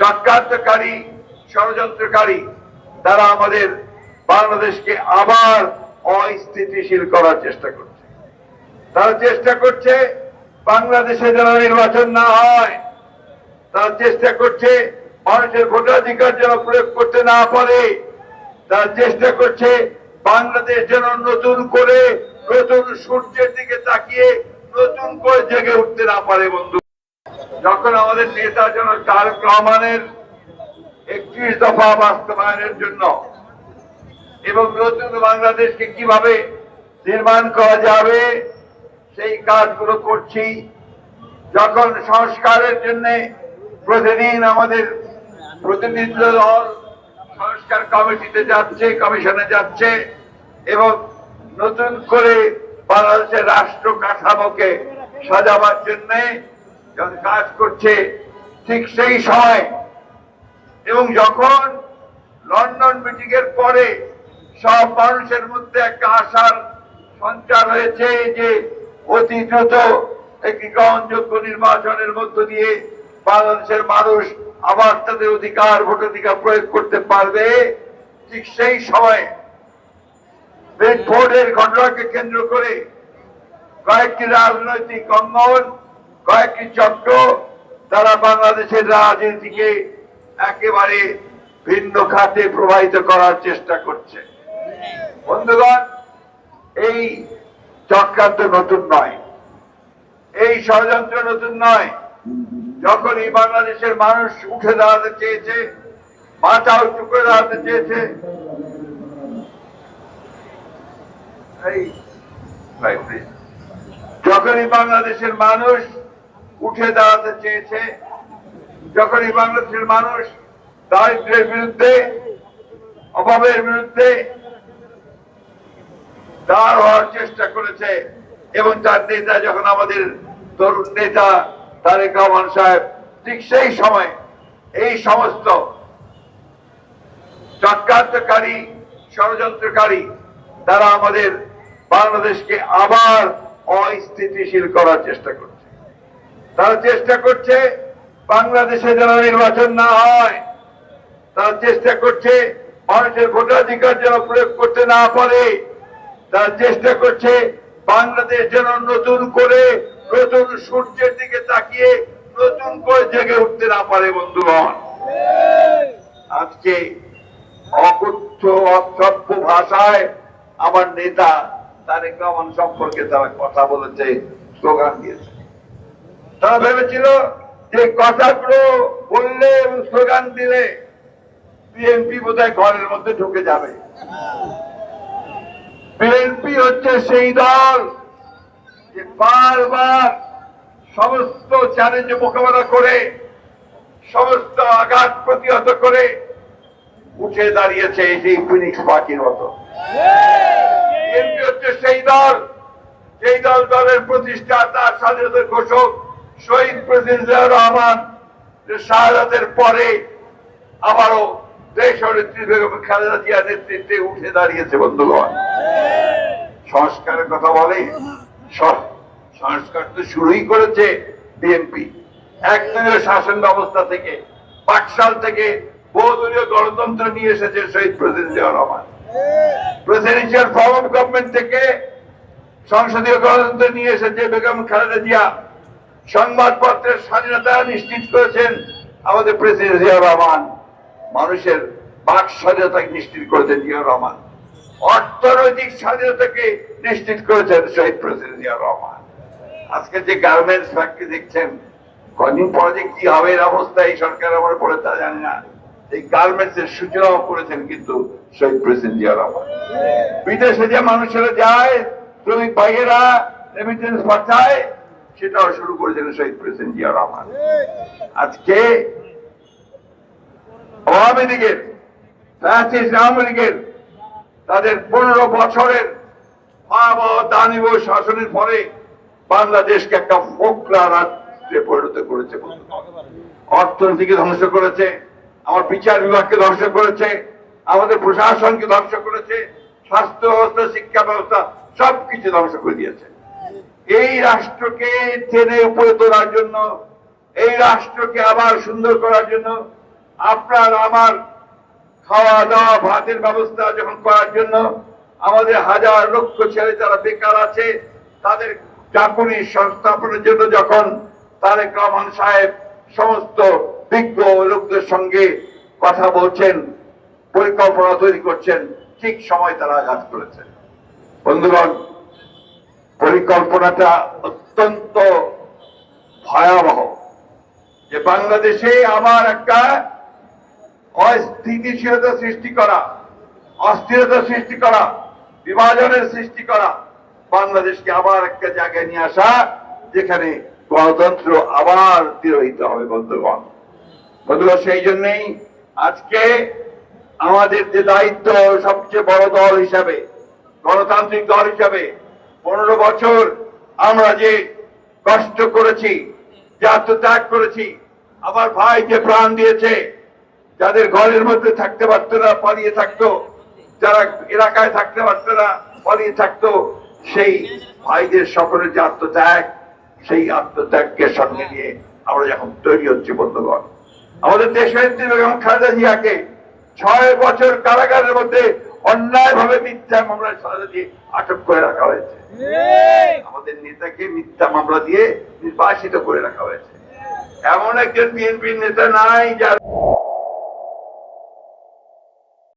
চক্রান্তকারী, ষড়যন্ত্রকারী তারা আমাদের বাংলাদেশকে আবার অস্থিতিশীল করার চেষ্টা করছে। তারা চেষ্টা করছে বাংলাদেশে যেন নির্বাচন না হয়। তারা চেষ্টা করছে মানুষের ভোটাধিকার যেন প্রয়োগ করতে না পারে। তারা চেষ্টা করছে বাংলাদেশ যেন নতুন করে, নতুন সূর্যের দিকে তাকিয়ে, নতুন করে জেগে উঠতে না পারে বন্ধু। যখন আমাদের নেতা যেন তারেক রহমানের একত্রিশ দফা বাস্তবায়নের জন্য এবং নতুন বাংলাদেশকে কীভাবে নির্মাণ করা যাবে, সেই কাজগুলো করছি। যখন সংস্কারের জন্য প্রতিদিন আমাদের প্রতিনিধি দল সংস্কার কমিটিতে যাচ্ছে, কমিশনে যাচ্ছে এবং নতুন করে বাংলাদেশের রাষ্ট্র কাঠামোকে সাজাবার জন্য কাজ করছে, ঠিক সেই সময় এবং যখন লন্ডন মিটিং এর পরে সব মানুষের মধ্যে একটা আশার সঞ্চার হয়েছে যে অতি দ্রুত একটি গ্রহণযোগ্য নির্বাচনের মধ্য দিয়ে বাংলাদেশের মানুষ আবার তাদের অধিকার, ভোটাধিকার প্রয়োগ করতে পারবে। ঠিক সেই সময় ভোটের ঘটনাকে কেন্দ্র করে কয়েকটি রাজনৈতিক অঙ্গন কয়েকটি চক্র তারা বাংলাদেশের রাজনীতিকে একেবারে ভিন্ন খাতে প্রবাহিত করার চেষ্টা করছে। বন্ধুগণ, এই চক্রান্ত নতুন নয়। এই ষড়যন্ত্র নতুন নয়। যখন এই বাংলাদেশের মানুষ উঠে দাঁড়াতে চেয়েছে মাথা উঁচু করে দাঁড়াতে চেয়েছে। যখনই বাংলাদেশের মানুষ উঠে দাঁড়াতে চেয়েছে। যখনই বাংলাদেশের মানুষ দারিদ্রের বিরুদ্ধে, অভাবের বিরুদ্ধে দাঁড় হওয়ার চেষ্টা করেছে এবং তার নেতা যখন আমাদের তরুণ নেতা তারেক রহমান সাহেব, ঠিক সেই সময় এই সমস্ত চক্রান্তকারী, ষড়যন্ত্রকারী তারা আমাদের বাংলাদেশকে আবার অস্থিতিশীল করার চেষ্টা করছে। তারা চেষ্টা করছে বাংলাদেশে যেন নির্বাচন না হয়। তারা চেষ্টা করছে মানুষের ভোটাধিকার যেন প্রয়োগ করতে না পারে। তারা চেষ্টা করছে বাংলাদেশ যেন নতুন করে নতুন সূর্যের দিকে তাকিয়ে নতুন করে জেগে উঠতে না পারে, বন্ধুগণ। আজকে অকুচ্ছ অসভ্য ভাষায় আমার নেতা তারেক রহমান সম্পর্কে তারা কথা বলেছে, স্লোগান দিয়েছে। তারা ভেবেছিল যে কথাগুলো বললে এবং স্লোগান দিলে বিএনপি বোধহয় ঘরের মধ্যে ঢুকে যাবে। বিএনপি হচ্ছে সেই দল যে বারবার সমস্ত চ্যালেঞ্জ মোকাবেলা করে, সমস্ত আঘাত প্রতিহত করে উঠে দাঁড়িয়েছে সেই ফিনিক্স পাখির মতো। বিএনপি হচ্ছে সেই দল সেই দল দলের প্রতিষ্ঠাতা, স্বাধীনতার ঘোষক শহীদ প্রেসিডেন্ট জিয়াউর রহমান যে শাহাদাতের পরে আবারও দেশ নেতৃত্বে উঠে দাঁড়িয়েছে বন্ধুগণ। সংস্কারের কথা বলে সংস্কার তো শুরুই করেছে বিএনপি শাসন ব্যবস্থা থেকে পাকশাল থেকে বহুদলীয় গণতন্ত্র নিয়ে এসেছে শহীদ president Ziaur Rahman. Presidential form government থেকে সংসদীয় গণতন্ত্র নিয়ে এসেছে বেগম খালেদা জিয়া। সংবাদপত্রের স্বাধীনতা নিশ্চিত করেছেন আমাদের প্রেসিডেন্ট জিয়া রহমান। মানুষের বাক স্বাধীনতা নিশ্চিত করেছেন জিয়া রহমান। অর্থনৈতিক স্বাধীনতাকে নিশ্চিত করেছেন শহীদ প্রেসিডেন্ট জিয়া রহমান। আজকে যে গার্মেন্টস ফ্যাক্টরি দেখছেন, কদিন পরে যে কি হবে এর অবস্থা এই সরকার আমার পড়ে তা জানি না। এই গার্মেন্টস এর সূচনাও করেছেন কিন্তু শহীদ প্রেসিডেন্ট জিয়া রহমান। বিদেশে যে মানুষেরা যায়, শ্রমিক ভাইয়েরা রেমিটেন্স পাঠায় সেটাও শুরু করেছেন শহীদ প্রেসিডেন্ট জিয়া রহমান। আজকে আওয়ামী লীগের আওয়ামী লীগের তাদের পনেরো বছরের দানিব শাসনের পরে বাংলাদেশকে একটা ফোকলা রাজ্যে পরিণত করেছে অর্থনীতিকে ধ্বংস করেছে, আমার বিচার বিভাগকে ধ্বংস করেছে, আমাদের প্রশাসনকে ধ্বংস করেছে, স্বাস্থ্য ব্যবস্থা শিক্ষা ব্যবস্থা সবকিছু ধ্বংস করে দিয়েছে। এই রাষ্ট্রকে টেনে উপরে তোলার জন্য, এই রাষ্ট্রকে আবার সুন্দর করার জন্য, আপনার আমার খাওয়া দাওয়া ভাতের ব্যবস্থা যখন করার জন্য, আমাদের হাজার লক্ষ ছেলে যারা বেকার আছে, তাদের চাকুরি সংস্থাপনের জন্য যখন তারেক রহমান সাহেব সমস্ত বিজ্ঞ লোকদের সঙ্গে কথা বলছেন, পরিকল্পনা তৈরি করছেন, ঠিক সময় তারা আঘাত করেছেন। বন্ধুগণ পরিকল্পনাটা অত্যন্ত ভয়াবহ যে বাংলাদেশে আবার একটা অস্থিতিশীলতা সৃষ্টি করা, অস্থিরতা সৃষ্টি করা, বিভাজনের সৃষ্টি করা বাংলাদেশকে আবার একটা জায়গায় নিয়ে আসা, যেখানে গণতন্ত্র আবার তিরোহিত হবে বন্ধুগণ। বন্ধুগণ, সেই জন্যই আজকে আমাদের যে দায়িত্ব সবচেয়ে বড় দল হিসাবে, গণতান্ত্রিক দল হিসাবে পনেরো বছর আমরা যে কষ্ট করেছি, যে আত্মত্যাগ করেছি, আমার ভাই যে প্রাণ দিয়েছে, যাদের ঘরের মধ্যে থাকতে পারতো না, পালিয়ে থাকতো, যারা এলাকায় থাকতে পারতো না, পালিয়ে থাকতো, সেই ভাইদের সকলের যে আত্মত্যাগ, সেই আত্মত্যাগকে সঙ্গে নিয়ে আমরা যখন তৈরি হচ্ছি বন্ধুগণ। আমাদের দেশের বেগম খালেদা জিয়াকে ছয় বছর কারাগারের মধ্যে অন্যায় ভাবে মিথ্যা মামলায় সাজা দিয়ে আটক করে রাখা হয়েছে। আমাদের নেতাকে মিথ্যা মামলা দিয়ে নির্বাসিত করে রাখা হয়েছে। এমন একজন বিএনপির নেতা নাই যার